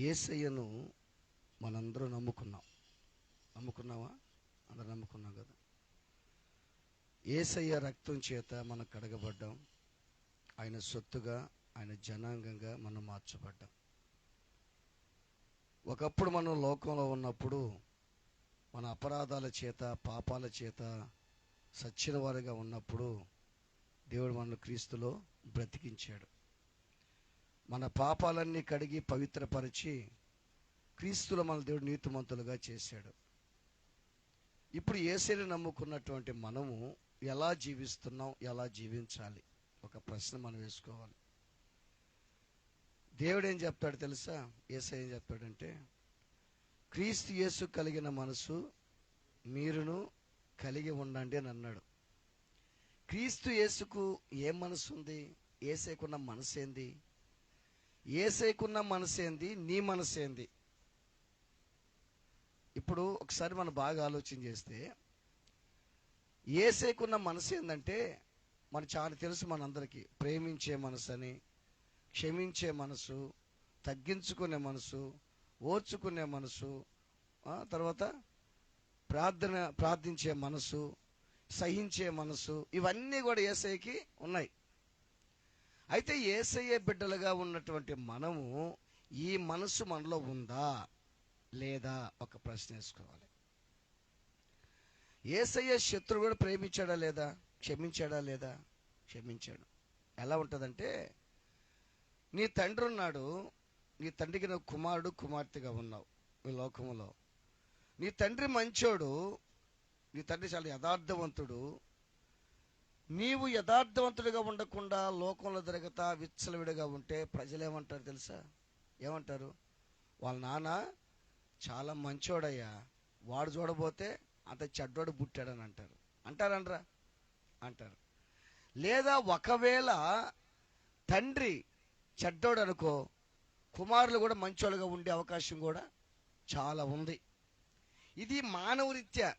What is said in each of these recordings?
ఏసయ్యను మనందరూ నమ్ముకున్నాం. నమ్ముకున్నావా? అందరం నమ్ముకున్నాం కదా. ఏసయ్య రక్తం చేత మనం కడగబడ్డాం. ఆయన సొత్తుగా ఆయన జనాంగంగా మనం మార్చబడ్డాం. ఒకప్పుడు మనం లోకంలో ఉన్నప్పుడు మన అపరాధాల చేత పాపాల చేత సచ్చిన వారిగా ఉన్నప్పుడు దేవుడు మనల్ని క్రీస్తులో బ్రతికించాడు. మన పాపాలన్నీ కడిగి పవిత్రపరిచి క్రీస్తులో మన దేవుడు నీతిమంతులుగా చేశాడు. ఇప్పుడు ఏసేని నమ్ముకున్నటువంటి మనము ఎలా జీవిస్తున్నాం ఎలా జీవించాలి? ఒక ప్రశ్న మనం వేసుకోవాలి. దేవుడు ఏం చెప్తాడు తెలుసా? ఏసై ఏం చెప్తాడంటే క్రీస్తు యేసు కలిగిన మనసు మీరును కలిగి ఉండండి అని అన్నాడు. క్రీస్తు యేసుకు ఏ మనసు ఉంది? ఏసైకున్న మనసు ఏంది? ఏసైకున్న మనసు ఏంది నీ మనసు ఏంది ఇప్పుడు ఒకసారి మనం బాగా ఆలోచన చేస్తే ఏసైకున్న మనసు ఏంటంటే మన చాలా తెలుసు మనందరికీ. ప్రేమించే మనసు అని క్షమించే మనసు తగ్గించుకునే మనసు ఓర్చుకునే మనసు తర్వాత ప్రార్థన ప్రార్థించే మనసు సహించే మనసు ఇవన్నీ కూడా ఏసైకి ఉన్నాయి. అయితే ఏసయ్య బిడ్డలుగా ఉన్నటువంటి మనము ఈ మనసు మనలో ఉందా లేదా ఒక ప్రశ్న వేసుకోవాలి. ఏసయ్య శత్రువు కూడా ప్రేమించాడా లేదా? క్షమించాడా లేదా? క్షమించాడు. ఎలా ఉంటుందంటే నీ తండ్రి ఉన్నాడు నీ తండ్రికి నువ్వు కుమారుడు కుమార్తెగా ఉన్నావు ఈ లోకములో. నీ తండ్రి మంచోడు నీ తండ్రి చాలా యథార్థవంతుడు నీవు యథార్థవంతుడిగా ఉండకుండా లోకంలో తిరగతా విచ్చలవిడిగా ఉంటే ప్రజలు ఏమంటారు తెలుసా? ఏమంటారు? వాళ్ళ నాన్న చాలా మంచోడయ్యా. వాడు చూడబోతే అంత చెడ్డోడు పుట్టాడని అంటారు. అంటారనరా అంటారు. లేదా ఒకవేళ తండ్రి చెడ్డోడు అనుకో కుమారులు కూడా మంచోళ్ళుగా ఉండే అవకాశం కూడా చాలా ఉంది. ఇది మానవరీత్యా.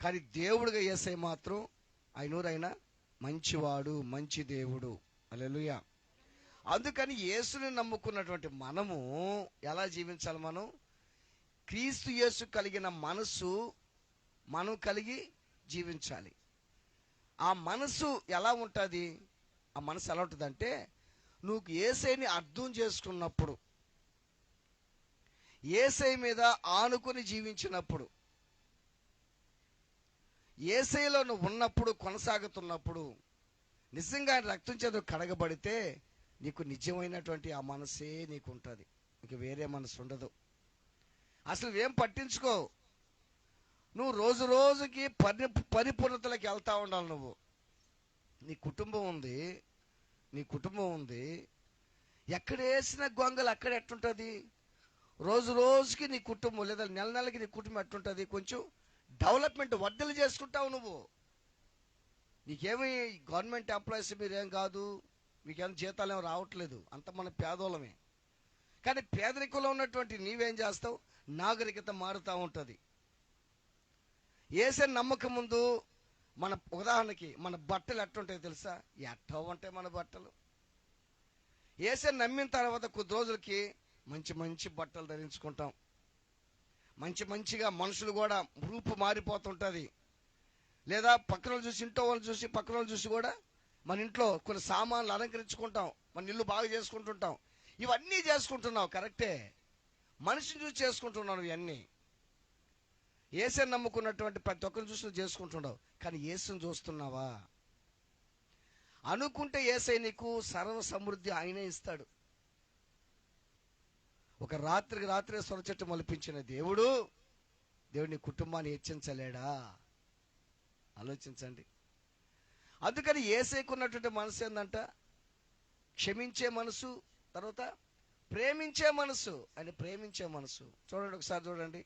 కానీ దేవుడిగా ఏసై మాత్రం ఆయనూరైనా మంచివాడు మంచి దేవుడు. అలెలుయా అందుకని యేసుని నమ్ముకున్నటువంటి మనము ఎలా జీవించాలి మనం? క్రీస్తు యేసు కలిగిన మనసు మనం కలిగి జీవించాలి. ఆ మనసు ఎలా ఉంటుంది? ఆ మనసు ఎలా ఉంటుందంటే నువ్వు ఏసైని అర్థం చేసుకున్నప్పుడు ఏసై మీద ఆనుకొని జీవించినప్పుడు ఏసైలో నువ్వు ఉన్నప్పుడు కొనసాగుతున్నప్పుడు నిజంగా ఆయన రక్తం చేత కడగబడితే నీకు నిజమైనటువంటి ఆ మనసే నీకు ఉంటుంది నీకు వేరే మనసు ఉండదు. అసలు ఏం పట్టించుకో. నువ్వు రోజు రోజుకి పరి పరిపూర్ణతలకు వెళ్తూ ఉండాలి నువ్వు. నీ కుటుంబం ఉంది. నీ కుటుంబం ఉంది. ఎక్కడ వేసిన గొంగలు అక్కడ ఎట్టుంటుంది? రోజు రోజుకి నీ కుటుంబం లేదా నెల నెలకి నీ కుటుంబం ఎట్టుంటుంది? కొంచెం డెవలప్మెంట్ వర్ధలు చేసుకుంటావు నువ్వు. నీకేమి గవర్నమెంట్ ఎంప్లాయీస్ మీరేం కాదు మీకేం జీతాలు ఏం రావట్లేదు. అంత మన పేదోళ్ళమే. కానీ పేదరికంలో ఉన్నటువంటి నీవేం చేస్తావు? నాగరికత మారుతూ ఉంటుంది. ఏసే నమ్మకం ముందు మన ఉదాహరణకి మన బట్టలు ఎట్టుంటాయి తెలుసా? ఎట్టో ఉంటాయి మన బట్టలు. ఏసే నమ్మిన తర్వాత కొద్ది రోజులకి మంచి మంచి బట్టలు ధరించుకుంటాం. మంచి మంచిగా మనుషులు కూడా రూపు మారిపోతుంటుంది. లేదా పక్కన వాళ్ళు చూసి ఇంట్లో వాళ్ళు చూసి పక్కన వాళ్ళు చూసి కూడా మన ఇంట్లో కొన్ని సామాన్లు అలంకరించుకుంటాం. మన ఇల్లు బాగా చేసుకుంటుంటాం. ఇవన్నీ చేసుకుంటున్నావు కరెక్టే. మనిషిని చూసి చేసుకుంటున్నావు ఇవన్నీ. ఏసని నమ్ముకున్నటువంటి ప్రతి ఒక్కరిని చూసి నువ్వు చేసుకుంటున్నావు. కానీ ఏసుని చూస్తున్నావా? అనుకుంటే ఏసై నీకు సర్వ సమృద్ధి ఆయనే ఇస్తాడు. ఒక రాత్రికి రాత్రే సొర చెట్టు మొలిపించిన దేవుడు దేవుడిని కుటుంబాన్ని హెచ్చించలేడా? ఆలోచించండి. అందుకని ఏసేకున్నటువంటి మనసు ఏంటంట క్షమించే మనసు తర్వాత ప్రేమించే మనసు అని ప్రేమించే మనసు. చూడండి ఒకసారి చూడండి.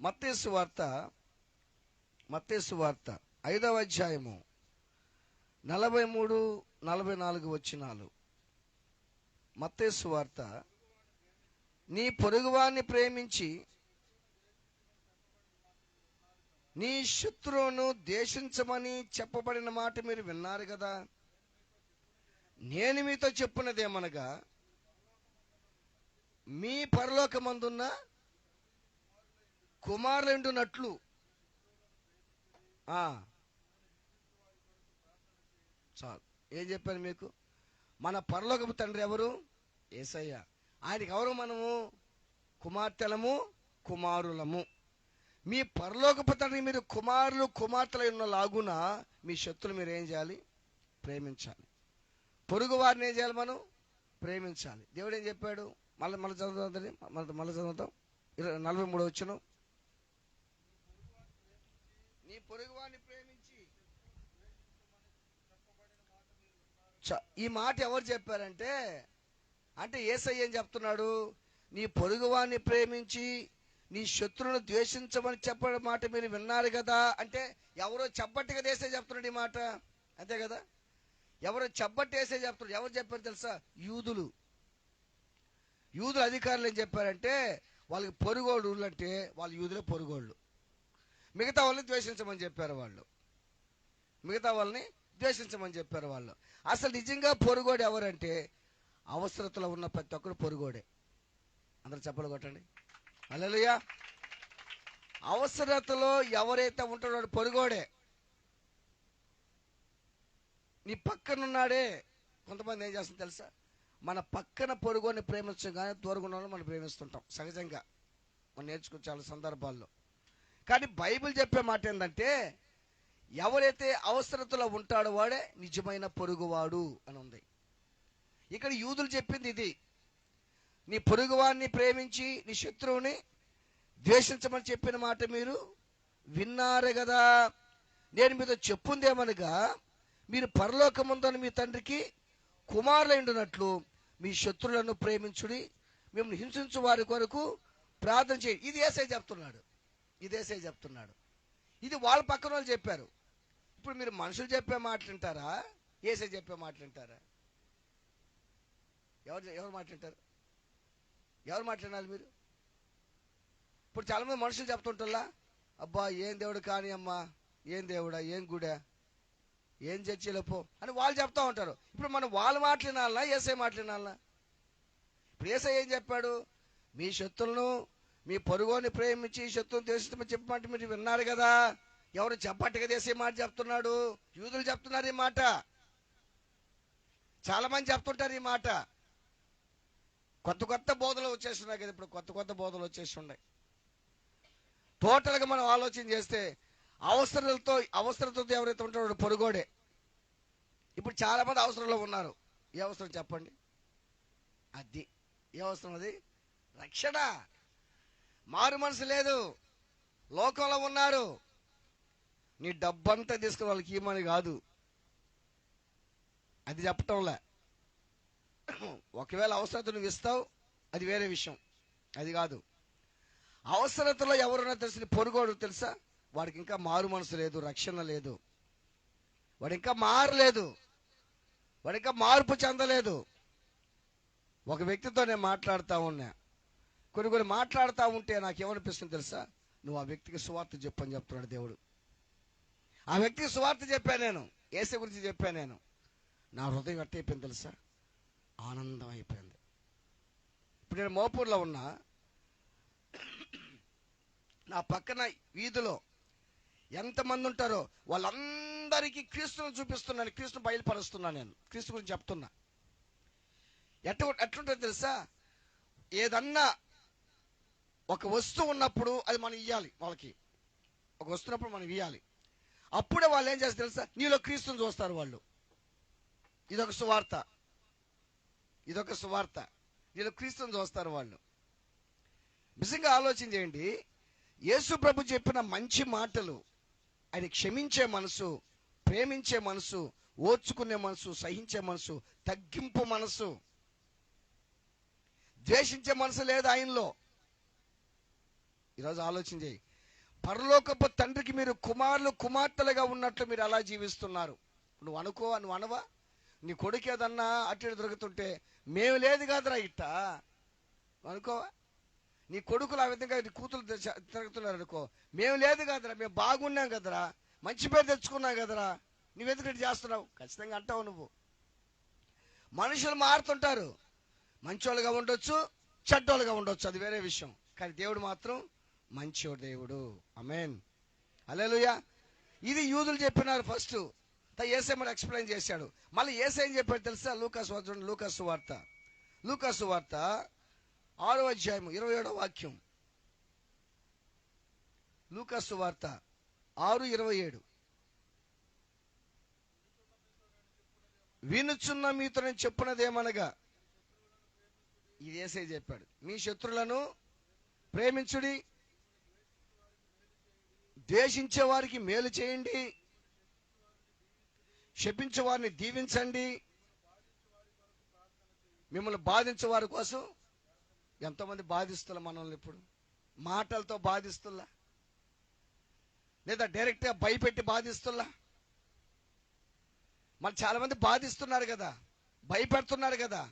మత్తేసు వార్త మత్తేసు వార్త ఐదవ అధ్యాయము నలభై మూడు నలభై నాలుగు వచ్చినాలు మత్తేసు వార్త నీ పొరుగువాన్ని ప్రేమించి నీ శత్రువును దేశించమని చెప్పబడిన మాట మీరు విన్నారు కదా. నేను మీతో చెప్పున్నదేమనగా మీ పరలోకమందున్న కుమారులుండునట్లు చాలు. ఏం చెప్పాను మీకు? మన పరలోకపు తండ్రి ఎవరు? ఏసయ్య. ఆయనకి ఎవరు మనము కుమార్తెలము కుమారులము. మీ పరలోకపు తండ్రి మీరు కుమారులు కుమార్తెలు ఉన్న లాగున మీ శత్రులు మీరు ఏం చేయాలి? ప్రేమించాలి. పొరుగు వారిని ఏం చేయాలి మనం? ప్రేమించాలి. దేవుడు ఏం చెప్పాడు? మళ్ళీ మళ్ళీ చదువుతుంది మళ్ళీ మళ్ళీ చదువుతాం ఇరవై నలభై మూడు వచ్చిన నీ పొరుగు వారిని ప్రేమించి. చ- ఈ మాట ఎవరు చెప్పారంటే అంటే ఏసయ్య ఏం చెప్తున్నాడు? నీ పొరుగువాన్ని ప్రేమించి నీ శత్రువును ద్వేషించమని చెప్పడం మాట మీరు విన్నారు కదా? అంటే ఎవరో చెప్పట్టుగా వేసే చెప్తున్నాడు ఈ మాట? అంతే కదా? ఎవరో చెప్పట్టు వేసే చెప్తున్నాడు. ఎవరు చెప్పారు తెలుసా? యూదులు. యూదుల అధికారులు ఏం చెప్పారంటే వాళ్ళకి పొరుగోళ్ళు అంటే వాళ్ళ యూదులే పొరుగోళ్ళు. మిగతా వాళ్ళని ద్వేషించమని చెప్పారు వాళ్ళు. మిగతా వాళ్ళని ద్వేషించమని చెప్పారు వాళ్ళు. అసలు నిజంగా పొరుగోడు ఎవరంటే అవసరతలో ఉన్న ప్రతి ఒక్కరు పొరుగోడే. అందరు చెప్పలు కొట్టండి. అలలుయా అవసరతలో ఎవరైతే ఉంటాడో పొరుగోడే. నీ పక్కనున్నాడే. కొంతమంది ఏం చేస్తుంది తెలుసా? మన పక్కన పొరుగుని ప్రేమించం కానీ దూరంగా మనం ప్రేమిస్తుంటాం సహజంగా. మనం నేర్చుకునే చాలా సందర్భాల్లో. కానీ బైబిల్ చెప్పే మాట ఏంటంటే ఎవరైతే అవసరతలో ఉంటాడో వాడే నిజమైన పొరుగువాడు అని ఉంది. ఇక్కడ యూదులు చెప్పింది ఇది. నీ పొరుగువాన్ని ప్రేమించి నీ శత్రువుని ద్వేషించమని చెప్పిన మాట మీరు విన్నారు కదా. నేను మీతో చెప్పుందేమనగా మీరు పరలోకముందని మీ తండ్రికి కుమారులైండునట్లు మీ శత్రులను ప్రేమించుడి మిమ్మల్ని హింసించు వారి కొరకు ప్రార్థన చేయండి ఇది ఏసై చెప్తున్నాడు. ఇది ఏసై చెప్తున్నాడు. ఇది వాళ్ళ పక్కన వాళ్ళు చెప్పారు. ఇప్పుడు మీరు మనుషులు చెప్పే మాటలు వింటారా? ఏసై చెప్పే మాటలు వింటారా? ఎవరు ఎవరు మాట్లాడతారు? ఎవరు మాట్లాడాలి మీరు? ఇప్పుడు చాలామంది మనుషులు చెప్తుంటారా అబ్బా ఏం దేవుడు కానీ అమ్మా ఏం దేవుడా ఏం గుడా ఏం చర్చిలో పో అని వాళ్ళు చెప్తా ఉంటారు. ఇప్పుడు మనం వాళ్ళు మాట్లాడాలనా ఏసై మాట్లాడాలనా ఇప్పుడు ఏసఐ ఏం చెప్పాడు? మీ శత్రులను మీ పొరుగుని ప్రేమించి శత్రువుని ద్వేషించమని చెప్పమంటే మీరు విన్నారు కదా? ఎవరు చెప్పట్టు కదా ఏసఐ మాట చెప్తున్నాడు? యూదులు చెప్తున్నారు ఈ మాట. చాలా మంది చెప్తుంటారు ఈ మాట. కొత్త కొత్త బోధలు వచ్చేస్తున్నాయి కదా ఇప్పుడు కొత్త కొత్త బోధలు వచ్చేస్తున్నాయి టోటల్గా మనం ఆలోచన చేస్తే అవసరాలతో అవసరంతో ఎవరైతే ఉంటారో పొరుగోడే. ఇప్పుడు చాలామంది అవసరంలో ఉన్నారు. ఏ అవసరం చెప్పండి? అది. ఏ అవసరం అది? రక్షణ. మారు మనసు లేదు. లోకంలో ఉన్నారు. నీ డబ్బంతా తీసుకుని వాళ్ళకి ఇవ్వమని కాదు. అది చెప్పటంలే. ఒకవేళ అవసరత నువ్వు ఇస్తావు అది వేరే విషయం. అది కాదు. అవసరతలో ఎవరున్నా తెలిసిన పొరుగోడు తెలుసా? వాడికి ఇంకా మారు మనసు లేదు రక్షణ లేదు. వాడు ఇంకా మారలేదు. వాడు ఇంకా మార్పు చెందలేదు. ఒక వ్యక్తితో నేను మాట్లాడుతూ ఉన్నా. కొన్ని కొన్ని మాట్లాడుతూ ఉంటే నాకేమనిపిస్తుంది తెలుసా? నువ్వు ఆ వ్యక్తికి సువార్త చెప్పని చెప్తున్నాడు దేవుడు. ఆ వ్యక్తికి సువార్త చెప్పాను నేను. ఏసే గురించి చెప్పాను నేను. నా హృదయం ఎట్టయిపోయింది తెలుసా? ఆనందం అయిపోయింది ఇప్పుడు నేను మోపూర్లో ఉన్నా. నా పక్కన వీధిలో ఎంతమంది ఉంటారో వాళ్ళందరికీ క్రీస్తుని చూపిస్తున్నాను క్రీస్తుని బయలుపరుస్తున్నా నేను క్రీస్తు గురించి చెప్తున్నా. ఎట్ట ఎట్లుంటుంది తెలుసా? ఏదన్నా ఒక వస్తువు ఉన్నప్పుడు అది మనం ఇవ్వాలి వాళ్ళకి. ఒక వస్తున్నప్పుడు మనం ఇవ్వాలి అప్పుడే వాళ్ళు ఏం చేస్తారు తెలుసా? నీలో క్రీస్తుని చూస్తారు వాళ్ళు. ఇదొక సువార్త. ఇదొక సువార్త. వీళ్ళు క్రీస్తుని చూస్తారు వాళ్ళు. నిజంగా ఆలోచన చేయండి. యేసు ప్రభు చెప్పిన మంచి మాటలు ఆయన క్షమించే మనసు ప్రేమించే మనసు ఓర్చుకునే మనసు సహించే మనసు తగ్గింపు మనసు. ద్వేషించే మనసు లేదు ఆయనలో. ఈరోజు ఆలోచన చేయి. పరలోకపు తండ్రికి మీరు కుమారులు కుమార్తెలుగా ఉన్నట్లు మీరు అలా జీవిస్తున్నారు. నువ్వు అనుకో నువ్వు అనవా? నీ కొడుకు ఏదన్నా అటు దొరుకుతుంటే మేము లేదు కాదురా ఇట్ట. అనుకో అనుకోవా? నీ కొడుకులు ఆ విధంగా కూతురు తిరుగుతున్నారు అనుకో మేము లేదు కదరా మేము బాగున్నాం కదరా మంచి పేరు తెచ్చుకున్నాం కదరా నువ్వెందుకు ఇటు చేస్తున్నావు? ఖచ్చితంగా అంటావు నువ్వు. మనుషులు మారుతుంటారు. మంచోళ్ళుగా ఉండొచ్చు చెడ్డోళ్ళుగా ఉండొచ్చు అది వేరే విషయం. కానీ దేవుడు మాత్రం మంచోడు దేవుడు. అమేన్ అలెలుయా ఇది యూదులు చెప్పినారు ఫస్ట్. ఏసే మరి ఎక్స్ప్లెయిన్ చేశాడు. మళ్ళీ ఏసే ఏం చెప్పాడు తెలుసా? లూకాసు చూడండి, లూకాసు వార్త. లూకాసు వార్త ఆరో అధ్యాయం ఇరవై ఏడో వాక్యం. లూకాసు వార్త ఆరు ఇరవై ఏడు. వినుచున్న మీతో నేను చెప్పినదేమనగా ఇది ఏసై చెప్పాడు. మీ శత్రులను ప్రేమించుడి ద్వేషించే వారికి మేలు చేయండి. శపించే వారిని దీవించండి. మిమ్మల్ని బాధించే వారి కోసం ఎంతోమంది బాధిస్తున్నారు మనల్ని ఇప్పుడు. మాటలతో బాధిస్తుల్లా లేదా డైరెక్ట్గా భయపెట్టి బాధిస్తుల్లా మరి చాలామంది బాధిస్తున్నారు కదా. భయపెడుతున్నారు కదా.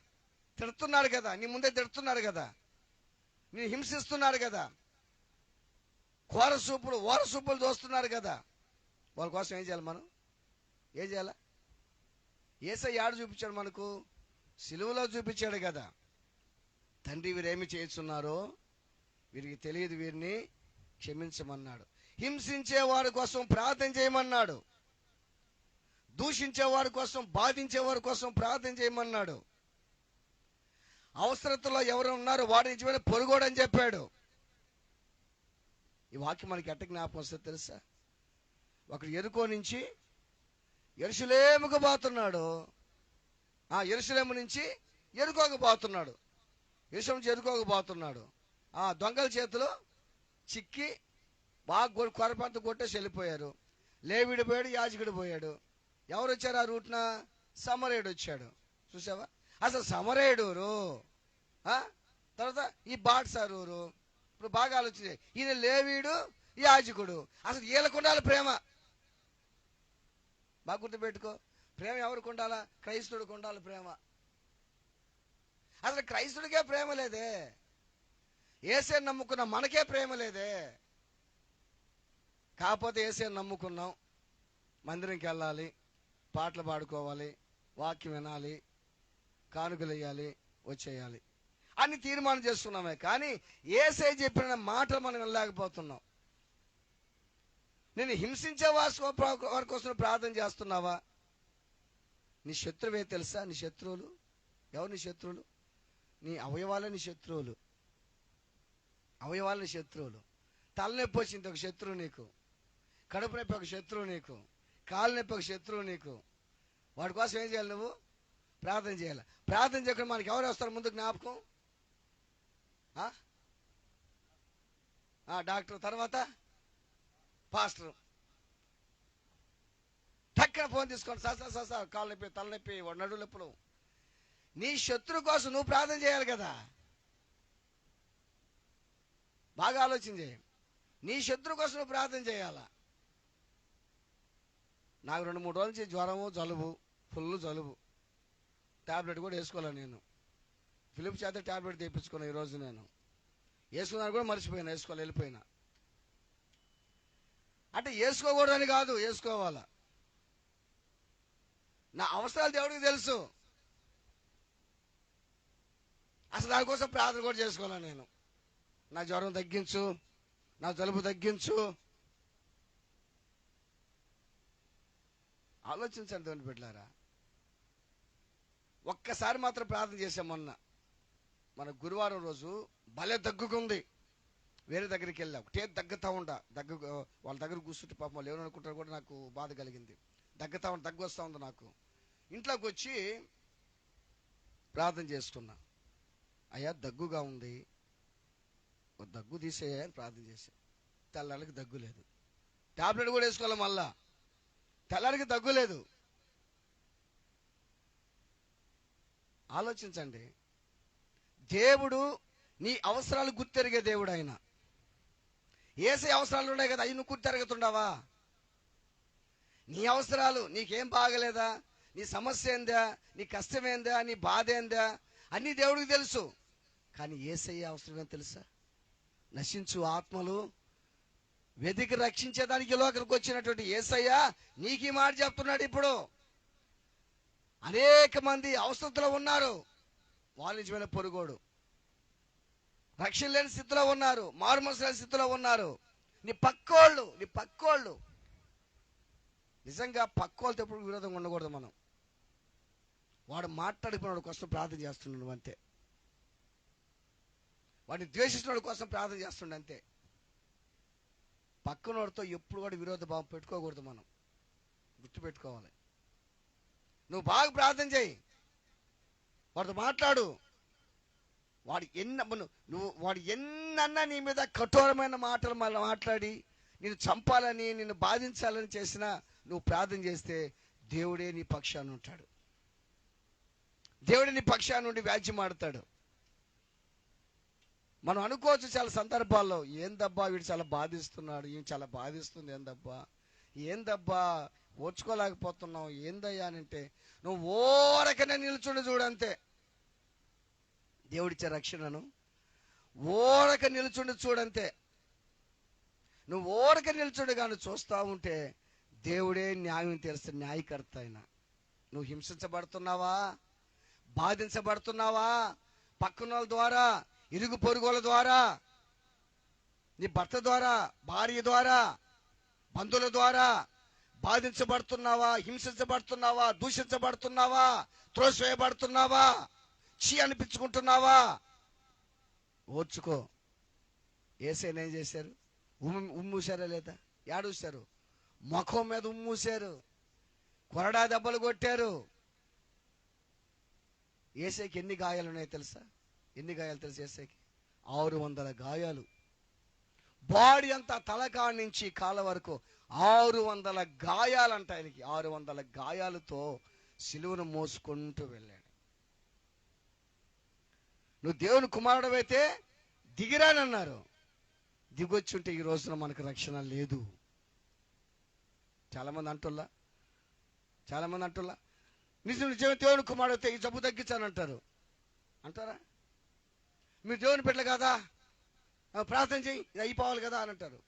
తిడుతున్నారు కదా. నీ ముందే తిడుతున్నారు కదా. నేను హింసిస్తున్నారు కదా. కూర సూపులు ఓర సూపులు దోస్తున్నారు కదా. వాళ్ళ కోసం ఏం చేయాలి మనం? ఏం చేయాలా? ఏసై ఆడ చూపించాడు మనకు సిలువలో చూపించాడు కదా. తండ్రి వీరేమి చేస్తున్నారో వీరికి తెలియదు వీరిని క్షమించమన్నాడు. హింసించే వారి కోసం ప్రార్థన చేయమన్నాడు. దూషించే వారి కోసం బాధించే వారి కోసం ప్రార్థన చేయమన్నాడు. అవసరతలో ఎవరు ఉన్నారో వాడి నిజమైన పొరుగోడని చెప్పాడు. ఈ వాక్యం మనకి ఎట్ట జ్ఞాపకం వస్తే తెలుసా? ఒకడు ఎరుకో నుంచి ఎరుసలేముకు పోతున్నాడు. ఆ ఎరుసలేము నుంచి ఎరుకోకు పోతున్నాడు. ఎరుసలేము నుంచి ఎరుకోకు పోతున్నాడు. ఆ దొంగల చేతిలో చిక్కి బాగా కొరపంత కొట్టేసి వెళ్ళిపోయారు. లేవిడు పోయాడు యాజకుడు పోయాడు. ఎవరు వచ్చారు ఆ రూట్న? సమరేయుడు వచ్చాడు. చూసావా? అసలు సమరేయుడు ఊరు తర్వాత ఈ బాట్సార్ ఊరు ఇప్పుడు బాగా ఆలోచించాయి ఈయన లేవీడు యాజకుడు. అసలు వీళ్ళకు ప్రేమ. బాగా గుర్తుపెట్టుకో. ప్రేమ ఎవరికి ఉండాలా? క్రైస్తవుడికి ఉండాలి ప్రేమ. అసలు క్రైస్తుడికే ప్రేమ లేదే. ఏసే నమ్ముకున్న మనకే ప్రేమ లేదే. కాకపోతే ఏసే నమ్ముకున్నాం. మందిరంకి వెళ్ళాలి పాటలు పాడుకోవాలి వాక్యం వినాలి కానుకలు వేయాలి వచ్చేయాలి. అని తీర్మానం చేస్తున్నామే. కానీ ఏసై చెప్పిన మాటలు మనం వినలేకపోతున్నాం. నేను హింసించే వారి వారి కోసం ప్రార్థన చేస్తున్నావా? నీ శత్రువే తెలుసా? నీ శత్రువులు. ఎవరు నీ శత్రువులు? నీ అవయవాలే నీ శత్రువులు. అవయవాలని నీ శత్రువులు. తలనొప్పి వచ్చింది ఒక శత్రువు నీకు. కడుపు నొప్పి ఒక శత్రువు నీకు. కాలు నొప్పి ఒక శత్రువు నీకు. వాడి కోసం ఏం చేయాలి నువ్వు? ప్రార్థన చేయాలి. ప్రార్థన చేయకుండా మనకి ఎవరు వస్తారు ముందు జ్ఞాపకం? ఆ, డాక్టర్ తర్వాత? పాస్టర్ టక్కన ఫోన్ తీసుకోండి సార్ సార్ సార్ సార్ కాళ్ళు నొప్పి తలనొప్పి నడు నొప్పులు. నీ శత్రు కోసం నువ్వు ప్రార్థన చేయాలి కదా. బాగా ఆలోచించే నీ శత్రు కోసం నువ్వు ప్రార్థన చేయాలా? నాకు రెండు మూడు రోజుల నుంచి జ్వరము జలుబు ఫుల్ జలుబు. టాబ్లెట్ కూడా వేసుకోవాలి నేను. ఫిలిప్ చేత టాబ్లెట్ తెప్పించుకున్నాను ఈరోజు నేను. వేసుకున్నాను కూడా మర్చిపోయినా వేసుకోవాలి వెళ్ళిపోయినా. అంటే వేసుకోకూడదని కాదు వేసుకోవాలా నా అవసరాలు దేవుడికి తెలుసు. అసలు దానికోసం ప్రార్థన కూడా చేసుకోవాలా నేను? నా జ్వరం తగ్గించు నా జలుబు తగ్గించు. ఆలోచించండి దేవుని బిడ్డారా ఒక్కసారి మాత్రం ప్రార్థన చేసాం మొన్న. మన గురువారం రోజు భలే దగ్గుకుంది. వేరే దగ్గరికి వెళ్ళా. ఒకటే దగ్గుతా ఉండా. దగ్గు వాళ్ళ దగ్గర కూర్చుంటే పాపం వాళ్ళు ఏమనుకుంటారు కూడా నాకు బాధ కలిగింది. దగ్గుతా ఉండి దగ్గు వస్తూ ఉంది నాకు. ఇంట్లోకి వచ్చి ప్రార్థన చేసుకున్నా అయ్యా దగ్గుగా ఉంది. ఓ దగ్గు తీసేయని ప్రార్థన చేశా. తెల్లారికి దగ్గు లేదు. టాబ్లెట్ కూడా వేసుకోవాలి మళ్ళా. తెల్లారికి దగ్గు లేదు. ఆలోచించండి. దేవుడు నీ అవసరాలు గుర్తెరిగే దేవుడు ఆయన. ఏసే అవసరాలు ఉన్నాయి కదా అవి నువ్వు తిరగతుండవా నీ అవసరాలు నీకేం బాగలేదా? నీ సమస్య ఏందా? నీ కష్టం ఏందా? నీ బాధ ఏందా? అన్నీ దేవుడికి తెలుసు. కానీ ఏసయ్య అవసరం తెలుసా? నశించు ఆత్మలు వెతికి రక్షించేదానికి లోకరికి వచ్చినటువంటి ఏసయ్య నీకు ఈ మాట చెప్తున్నాడు ఇప్పుడు. అనేక మంది అవసరతలో ఉన్నారు. వాణిజ్యమైన పొరుగోడు. రక్షణ లేని స్థితిలో ఉన్నారు మారుమనసు లేని స్థితిలో ఉన్నారు. నీ పక్కోళ్ళు నీ పక్కోళ్ళు. నిజంగా పక్కోళ్ళతో ఎప్పుడు విరోధంగా ఉండకూడదు మనం. వాడు మాట్లాడుకున్నాడు కోసం ప్రార్థన చేస్తున్నాడు అంతే. వాడిని ద్వేషిస్తున్నాడు కోసం ప్రార్థన చేస్తుండే అంతే. పక్కనోడితో ఎప్పుడు కూడా విరోధ భావం పెట్టుకోకూడదు మనం. గుర్తుపెట్టుకోవాలి. నువ్వు బాగా ప్రార్థన చేయి. వాడితో మాట్లాడు. వాడు ఎన్న నువ్వు వాడు ఎన్నన్నా నీ మీద కఠోరమైన మాటలు మళ్ళీ మాట్లాడి నేను చంపాలని నిన్ను బాధించాలని చేసినా నువ్వు ప్రార్థన చేస్తే దేవుడే నీ పక్షాన్ని ఉంటాడు. దేవుడే నీ పక్షాన్ని నుండి వ్యాజ్యం ఆడతాడు. మనం అనుకోవచ్చు చాలా సందర్భాల్లో ఏందబ్బా వీడు చాలా బాధిస్తున్నాడు ఈయన చాలా బాధిస్తుంది ఏందబ్బా? ఏందబ్బా ఓర్చుకోలేకపోతున్నావు ఏందయ్యా అని అంటే నువ్వు ఓరకనే నిల్చుండి చూడంతే. దేవుడిచ్చే రక్షణను. ఓరక నిల్చుండి చూడంతే. నువ్వు ఓరక నిల్చుండి కానీ చూస్తూ ఉంటే దేవుడే న్యాయం తీరుస్తే న్యాయకర్త ఆయన. నువ్వు హింసించబడుతున్నావా? బాధించబడుతున్నావా? పక్కన వాళ్ళ ద్వారా ఇరుగు పొరుగుల ద్వారా నీ భర్త ద్వారా భార్య ద్వారా బంధువుల ద్వారా బాధించబడుతున్నావా? హింసించబడుతున్నావా? దూషించబడుతున్నావా? త్రోసివేయబడుతున్నావా? చీ అనిపించుకుంటున్నావా? ఓర్చుకో. ఏసైనా ఏం చేశారు? ఉమ్ము ఉమ్మూసారా లేదా? ఏడూశారు ముఖం మీద ఉమ్మూశారు. కొరడా దెబ్బలు కొట్టారు. ఏసైకి ఎన్ని గాయాలు ఉన్నాయో తెలుసా? ఎన్ని గాయాలు తెలుసు ఏసైకి? ఆరు వందల గాయాలు. బాడీ అంతా తలకా నుంచి కాళ్ళ వరకు ఆరు వందల గాయాలంట ఆయనకి. ఆరు వందల గాయాలతో సిలువను మోసుకుంటూ వెళ్ళాడు. నువ్వు దేవుని కుమారుడవైతే దిగిరానన్నారు. దిగొచ్చుంటే ఈ రోజున మనకు రక్షణ లేదు. చాలామంది అంటుల్లా చాలామంది అంటుల్లా నిజం నిజమే దేవుని కుమారుడైతే ఈ జబ్బు తగ్గించానంటారు. అంటారా? మీరు దేవుని బిడ్డలు కదా? ప్రార్థన చేయి ఇది అయిపోవాలి కదా అని అంటారు.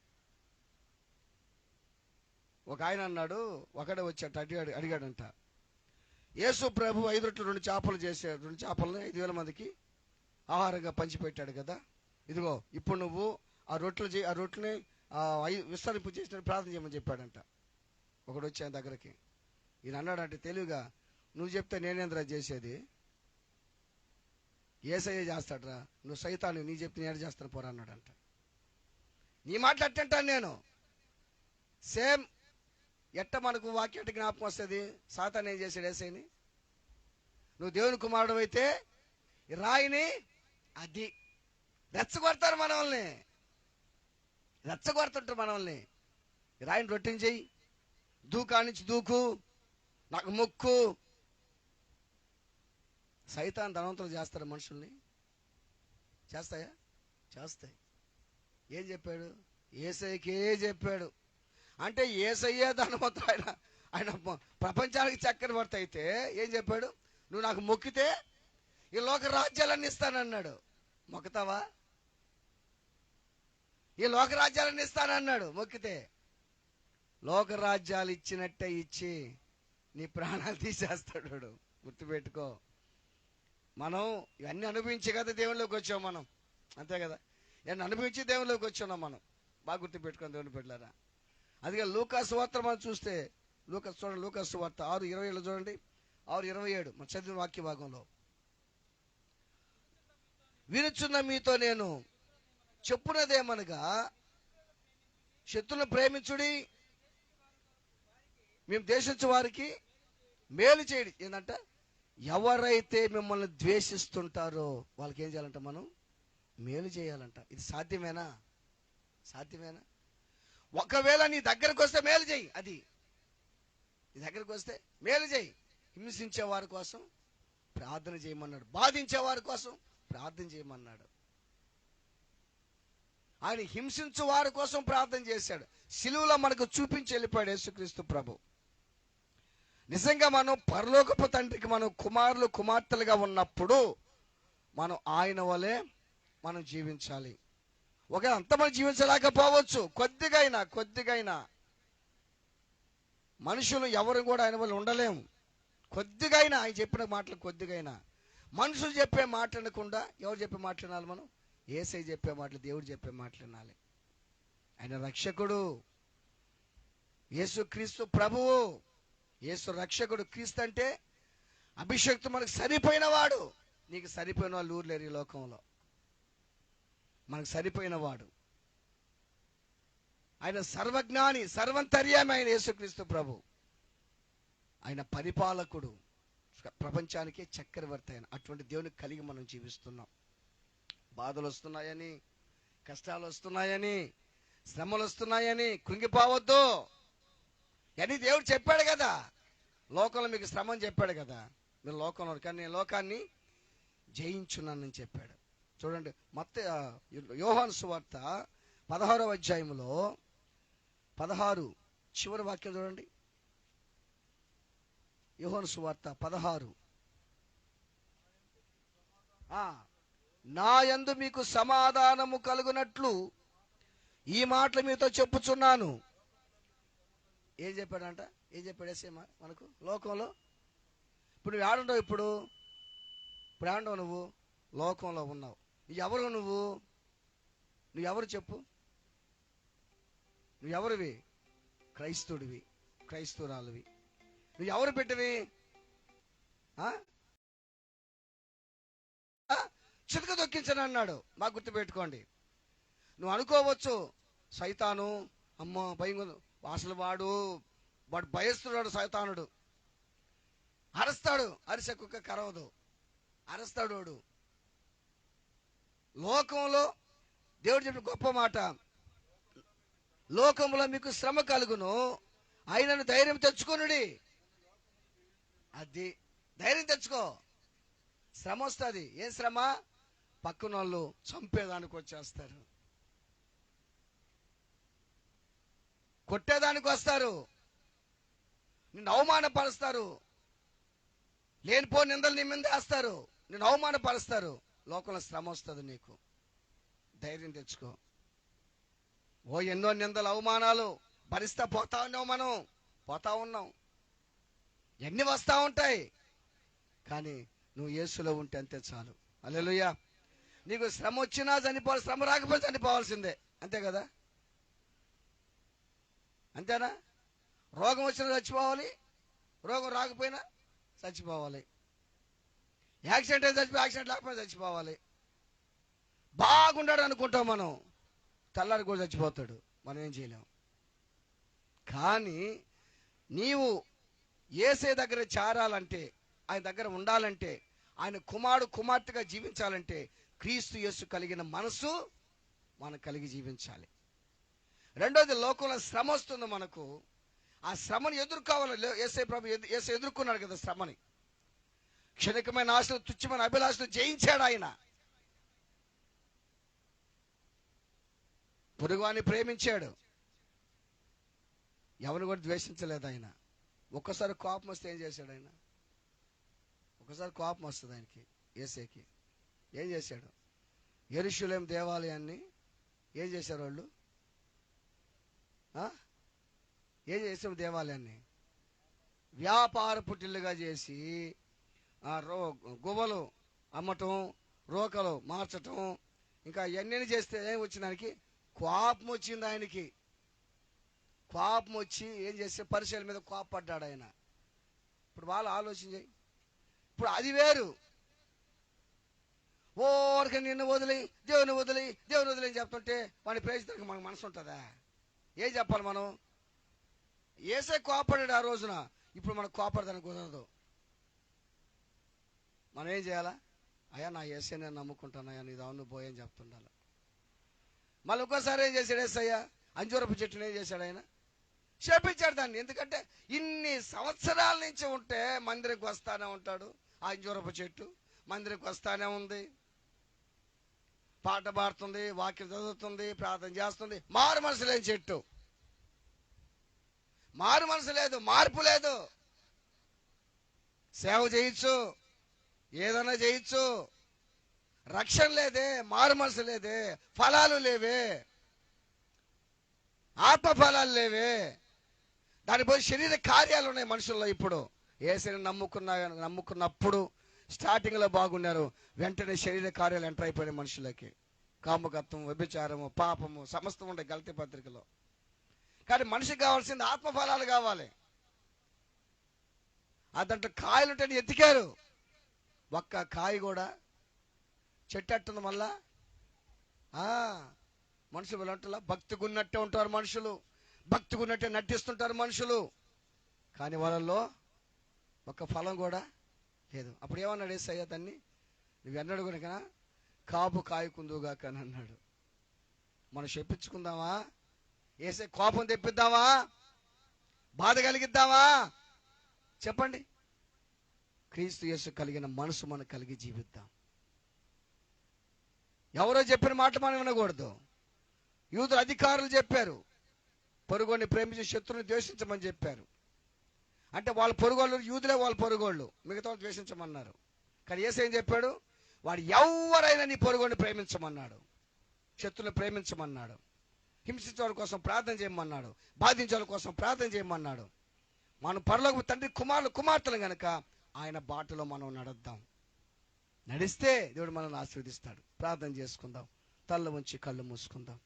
ఒక ఆయన అన్నాడు ఒకడే వచ్చాట అడిగాడు అడిగాడంట. యేసు ప్రభు ఐదు రొట్టెలు రెండు చేపలు చేశాడు. రెండు చేపలని ఐదు వేల మందికి ఆహారంగా పంచిపెట్టాడు కదా. ఇదిగో ఇప్పుడు నువ్వు ఆ రొట్టెలు చేయి ఆ రొట్టెని ఆ, విస్తరింపు చేసిన ప్రార్థన చేయమని చెప్పాడంట. ఒకడు వచ్చి ఆయన దగ్గరికి. ఈయన అన్నాడంటే తెలివిగా నువ్వు చెప్తే నేనేంద్రా చేసేది? ఏసయ్య చేస్తాడరా. నువ్వు సైతాను నీ చెప్తే నేను చేస్తాను పోరా అన్నాడంట. నీ మాట్లాడుతుంటాను నేను. సేమ్ ఎట్ట మనకు వాక్యట జ్ఞాపకం వస్తుంది? సాతాన్ ఏం చేశాడు ఏసైని నువ్వు దేవుని కుమారుడు అయితే రాయిని అది రెచ్చగొడతారు మనల్ని. రెచ్చగొడుతుంటారు మనల్ని. రాయిని రొట్టెని చెయ్యి. దూకానించి దూకు. నాకు మొక్కు. సైతాన్ ధనవంతులు చేస్తారు మనుషుల్ని. చేస్తాయా? చేస్తాయి. ఏం చెప్పాడు? ఏసైకే చెప్పాడు? అంటే ఏసయ్యే ధనవంతుడు ఆయన. ఆయన ప్రపంచానికి చక్కెర భర్త అయితే ఏం చెప్పాడు? నువ్వు నాకు మొక్కితే ఈ లోక రాజ్యాలన్నీ ఇస్తానన్నాడు. మొక్కుతావా? ఈ లోక రాజ్యాలన్నీ ఇస్తానన్నాడు మొక్కితే. లోక రాజ్యాలు ఇచ్చినట్టే ఇచ్చి నీ ప్రాణాలు తీసేస్తాడు గుర్తుపెట్టుకో. మనం ఇవన్నీ అనుభవించి కదా దేవునిలోకి వచ్చాం మనం. అంతే కదా? ఇవన్నీ అనుభవించి దేవుళ్ళకి వచ్చున్నాం మనం. బాగా గుర్తుపెట్టుకుని దేవుని పెట్టారా అందుకే లూకాసు వార్త మనం చూస్తే లూకాస్ చూడండి లూకాసు వార్త ఆరు ఇరవై ఏళ్ళు చూడండి. ఆరు ఇరవై ఏడు. మన చదివిన వాక్య భాగంలో. వినుచున్న మీతో నేను చెప్పున్నదేమనగా శత్రులను ప్రేమించుడి మేము దేశించు వారికి మేలు చేయడి. ఏంటంట ఎవరైతే మిమ్మల్ని ద్వేషిస్తుంటారో వాళ్ళకి ఏం చేయాలంట మనం? మేలు చేయాలంట. ఇది సాధ్యమేనా? సాధ్యమేనా? ఒకవేళ నీ దగ్గరకు వస్తే మేలు చేయి. అది నీ దగ్గరకు వస్తే మేలు చేయి. హింసించే వారి కోసం ప్రార్థన చేయమన్నాడు. బాధించే వారి కోసం ప్రార్థన చేయమన్నాడు. ఆయన హింసించు వారి కోసం ప్రార్థన చేశాడు. శిలువులో మనకు చూపించి వెళ్ళిపోయాడు యేసుక్రీస్తు ప్రభు. నిజంగా మనం పరలోకపు తండ్రికి మనం కుమారులు కుమార్తెలుగా ఉన్నప్పుడు మనం ఆయన వలె మనం జీవించాలి. ఒక అంత మనం జీవించలేకపోవచ్చు. కొద్దిగైనా కొద్దిగైనా. మనుషులు ఎవరు కూడా ఆయన వల్ల ఉండలేము. కొద్దిగైనా ఆయన చెప్పిన మాటలు కొద్దిగైనా. మనుషులు చెప్పే మాట్లాడకుండా ఎవరు చెప్పే మాట్లాడాలి మనం? ఏసై చెప్పే మాటలు దేవుడు చెప్పే మాటలు వినాలి. ఆయన రక్షకుడు. యేసు క్రీస్తు ప్రభువు. యేసు రక్షకుడు క్రీస్తు అంటే అభిషక్తు మనకు సరిపోయిన వాడు నీకు సరిపోయిన వాళ్ళు ఊర్లేరు ఈ లోకంలో. మనకు సరిపోయిన వాడు ఆయన సర్వజ్ఞాని సర్వంతర్యామి ఆయన యేసుక్రీస్తు ప్రభు. ఆయన పరిపాలకుడు. ప్రపంచానికే చక్రవర్తి అయిన అటువంటి దేవుని కలిగి మనం జీవిస్తున్నాం. బాధలు వస్తున్నాయని కష్టాలు వస్తున్నాయని శ్రమలు వస్తున్నాయని కృంగిపోవద్దు. అని దేవుడు చెప్పాడు కదా. లోకంలో మీకు శ్రమ అని చెప్పాడు కదా. మీరు లోకంలో కానీ నేను లోకాన్ని జయించున్నానని చెప్పాడు. చూడండి మత్త యోహాను సువార్త పదహారవ అధ్యాయంలో పదహారు చివరి వాక్యం చూడండి. యోహాను సువార్త పదహారు. ఆ, నా యందు మీకు సమాధానము కలుగునట్లు ఈ మాటలు మీతో చెప్పుచున్నాను. ఏం చెప్పాడంట? ఏం చెప్పాడు ఏసేమా మనకు? లోకంలో? ఇప్పుడు నువ్వు ఆడుండవు ఇప్పుడు? ఇప్పుడు ఆడుండవు నువ్వు? లోకంలో ఉన్నావు. నువ్వు ఎవరు నువ్వు? నువ్వు ఎవరు చెప్పు? నువ్వు ఎవరివి క్రైస్తవుడివి క్రైస్తవురాలువి. నువ్వు ఎవరు పెట్టివి ఆ? ఆ? చితక దొక్కించను అన్నాడు. మాకు గుర్తుపెట్టుకోండి నువ్వు అనుకోవచ్చు సైతాను అమ్మ భయం అసలు వాడు వాడు భయస్తున్నాడు సైతానుడు. అరస్తాడు అరిసె కుక్క కరవదు. అరస్తాడు వాడు. లోకంలో దేవుడు చెప్పిన గొప్ప మాట. లోకంలో మీకు శ్రమ కలుగును. ఆయనను ధైర్యం తెచ్చుకొనుడి. అది ధైర్యం తెచ్చుకో. శ్రమ వస్తుంది. ఏం శ్రమ? పక్కన వాళ్ళు చంపేదానికి వచ్చేస్తారు. కొట్టేదానికి వస్తారు. నిన్ను అవమానపరుస్తారు. లేనిపో నిందలు నీ మీద వేస్తారు. నిన్ను అవమానపరుస్తారు. లోకంలో శ్రమ వస్తుంది నీకు. ధైర్యం తెచ్చుకో. ఓ ఎన్నో నిందలు అవమానాలు భరిస్తా పోతా ఉన్నాం మనం. పోతా ఉన్నాం. ఎన్ని వస్తూ ఉంటాయి? కానీ నువ్వు యేసులో ఉంటే అంతే చాలు. అల్లెలుయ్యా నీకు శ్రమ వచ్చినా చనిపోవాలి శ్రమ రాకపోతే చనిపోవాల్సిందే. అంతే కదా? అంతేనా? రోగం వచ్చినా చచ్చిపోవాలి. రోగం రాకపోయినా చచ్చిపోవాలి. యాక్సిడెంట్ అయితే చచ్చిపో యాక్సిడెంట్ లేకపోయినా చచ్చిపోవాలి. బాగుండాడు అనుకుంటాం మనం. తెల్లారి కూడా చచ్చిపోతాడు. మనం ఏం చేయలేం. కానీ నీవు ఏసే దగ్గర చేరాలంటే ఆయన దగ్గర ఉండాలంటే ఆయన కుమారుడు కుమార్తెగా జీవించాలంటే క్రీస్తు యేసు కలిగిన మనసు మనం కలిగి జీవించాలి. రెండోది లోకంలో శ్రమ వస్తుంది మనకు. ఆ శ్రమను ఎదుర్కోవాలి. ఏసే ప్రభు ఏసే ఎదుర్కొన్నాడు కదా శ్రమని. క్షణికమైన ఆశలు తుచ్చమైన అభిలాషలు జయించాడు ఆయన. పొరుగువాన్ని ప్రేమించాడు. ఎవరిని కూడా ద్వేషించలేదు ఆయన. ఒక్కసారి కోపం వస్తే ఏం చేశాడు ఆయన? ఒకసారి కోపం వస్తుంది ఆయనకి ఏసేకి ఏం చేశాడు? ఎరుషులేం దేవాలయాన్ని ఏం చేశారు వాళ్ళు? ఏం చేసాం దేవాలయాన్ని? వ్యాపార పుట్టిల్లుగా చేసి రో గువ్వలు అమ్మటం రోకలు మార్చటం ఇంకా ఇవన్నీ చేస్తే ఏం వచ్చిన ఆయనకి? కోపం వచ్చింది ఆయనకి. కోపం వచ్చి ఏం చేస్తే పరిశీల మీద కోపడ్డాడు ఆయన. ఇప్పుడు వాళ్ళు ఆలోచించాయి ఇప్పుడు అది వేరు. ఓరికి నిన్ను వదిలి దేవుని వదిలి దేవుని వదిలి అని చెప్తుంటే వాడిని ప్రేమించడానికి మనకు మనసు ఉంటుందా? ఏం చెప్పాలి మనం? ఏసే కోపడాడు ఆ రోజున. ఇప్పుడు మనకు కోపడదానికి కుదరదు. మనం ఏం చేయాలా? అయ్యా నా ఏసే నేను నమ్ముకుంటాను అయ్యా నీ అవును పోయని చెప్తుండాలి. మళ్ళీ ఒక్కోసారి ఏం చేశాడు ఏసయ్య? అంజూరపు చెట్టుని ఏం చేశాడు ఆయన? చేపించాడు దాన్ని. ఎందుకంటే ఇన్ని సంవత్సరాల నుంచి ఉంటే మందిరికి వస్తానే ఉంటాడు. ఆ అంజూరపు చెట్టు మందిరికి వస్తానే ఉంది. పాట పాడుతుంది వాక్యం చదువుతుంది ప్రార్థన చేస్తుంది. మారు మనసు లేని చెట్టు. మారు మనసు లేదు మార్పు లేదు. సేవ చేయొచ్చు ఏదైనా చేయొచ్చు రక్షణ లేదే మారు మనసు లేదే ఫలాలు లేవే. ఆత్మ ఫలాలు లేవే. దాని పోయి శరీర కార్యాలు ఉన్నాయి మనుషుల్లో ఇప్పుడు. ఏసైనా నమ్ముకున్న నమ్ముకున్నప్పుడు స్టార్టింగ్లో బాగున్నారు. వెంటనే శరీర కార్యాలు ఎంటర్ అయిపోయినాయి మనుషులకి. కామకత్వం వ్యభిచారము పాపము సమస్తం ఉండే గలతి పత్రికలో. కానీ మనిషికి కావాల్సింది ఆత్మఫలాలు కావాలి. అదంటే కాయలుంటే ఎత్తికారు ఒక్క కాయ కూడా చెట్టు అట్టుంది మళ్ళా మనుషులు అంటలా భక్తిగా ఉన్నట్టే ఉంటారు మనుషులు. భక్తిగా ఉన్నట్టే నటిస్తుంటారు మనుషులు. కానీ వాళ్ళల్లో ఒక్క ఫలం కూడా లేదు. అప్పుడు ఏమన్నాడు ఏసయ్య దాన్ని? నువ్వు ఎన్నడు కనుక కాపు కాయకుందుగాక అని అన్నాడు. మనం చెప్పించుకుందామా? ఏసే కోపం తెప్పిద్దామా? బాధ కలిగిద్దామా? చెప్పండి. క్రీస్తు యేసు కలిగిన మనసు మనం కలిగి జీవిద్దాం. ఎవరో చెప్పిన మాట మనం వినకూడదు. యూదులు అధికారులు చెప్పారు. పొరుగోని ప్రేమించి శత్రువుని ద్వేషించమని చెప్పారు. అంటే వాళ్ళ పొరుగోళ్ళు యూదులే వాళ్ళ పొరుగోళ్ళు. మిగతా వాళ్ళు ద్వేషించమన్నారు. కానీ ఏసేం చెప్పాడు? వాడు ఎవరైనా నీ పొరుగోని ప్రేమించమన్నాడు. శత్రువుని ప్రేమించమన్నాడు. హింసించడం కోసం ప్రార్థన చేయమన్నాడు. బాధించడం వాళ్ళ కోసం ప్రార్థన చేయమన్నాడు. మనం పరలోక తండ్రి కుమారులు కుమార్తెలు గనక ఆయన బాటలో మనం నడుద్దాం. నడిస్తే దేవుడు మనల్ని ఆశీర్వదిస్తాడు. ప్రార్థన చేసుకుందాం. తల్ల ఉంచి కళ్ళు మూసుకుందాం.